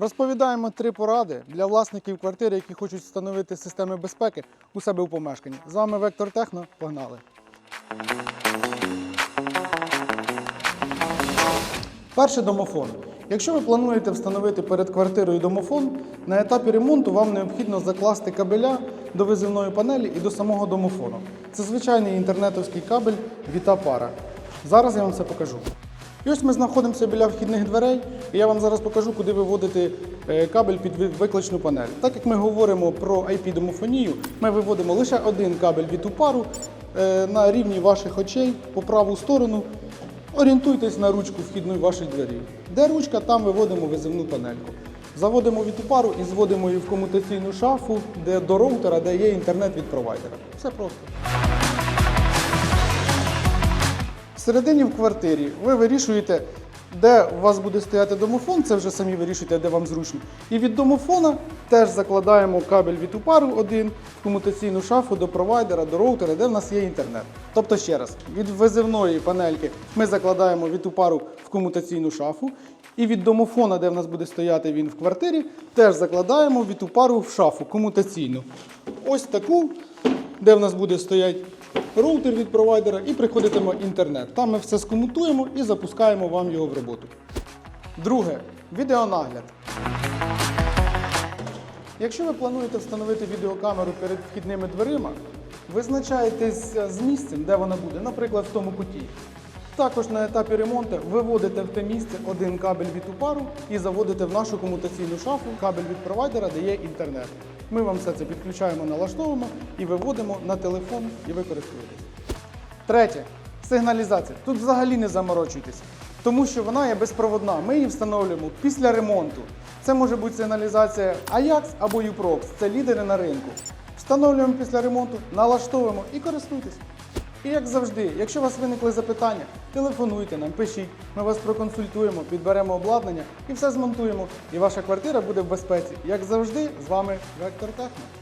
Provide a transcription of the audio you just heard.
Розповідаємо три поради для власників квартири, які хочуть встановити системи безпеки у себе у помешканні. З вами Вектор Техно. Погнали! Перший домофон. Якщо ви плануєте встановити перед квартирою домофон, на етапі ремонту вам необхідно закласти кабеля до визивної панелі і до самого домофону. Це звичайний інтернетовський кабель Vita Para. Зараз я вам це покажу. І ось ми знаходимося біля вхідних дверей, і я вам зараз покажу, куди виводити е, кабель під викличну панель. Так як ми говоримо про IP-домофонію, ми виводимо лише один кабель від упару е, на рівні ваших очей по праву сторону. Орієнтуйтесь на ручку вхідної вашої двері. Де ручка, там виводимо визивну панельку. Заводимо від упару і зводимо її в комутаційну шафу, де до роутера, де є інтернет від провайдера. Все просто. Всередині в квартирі ви вирішуєте, де у вас буде стояти домофон, це вже самі вирішуєте, де вам зручно. І від домофона теж закладаємо кабель від упару один в комутаційну шафу до провайдера, до роутера, де в нас є інтернет. Тобто ще раз, від визивної панельки ми закладаємо від упару в комутаційну шафу. І від домофона, де в нас буде стояти він в квартирі, теж закладаємо від упару в шафу комутаційну. Ось таку, де в нас буде стояти роутер від провайдера і приходитиме інтернет. Там ми все скомутуємо і запускаємо вам його в роботу. Друге відеонагляд. Якщо ви плануєте встановити відеокамеру перед вхідними дверима, визначаєтесь з місцем, де вона буде, наприклад, в тому куті. Також на етапі ремонту виводите в те місце один кабель від упару і заводите в нашу комутаційну шафу кабель від провайдера, де є інтернет. Ми вам все це підключаємо, налаштовуємо і виводимо на телефон, і ви. Третє сигналізація. Тут взагалі не заморочуйтесь, тому що вона є безпроводна. Ми її встановлюємо після ремонту. Це може бути сигналізація Ajax або Uprox. Це лідери на ринку. Встановлюємо після ремонту, налаштовуємо і користуйтесь. І як завжди, якщо у вас виникли запитання, телефонуйте нам, пишіть, ми вас проконсультуємо, підберемо обладнання і все змонтуємо. І ваша квартира буде в безпеці. Як завжди, з вами Вектор Техно.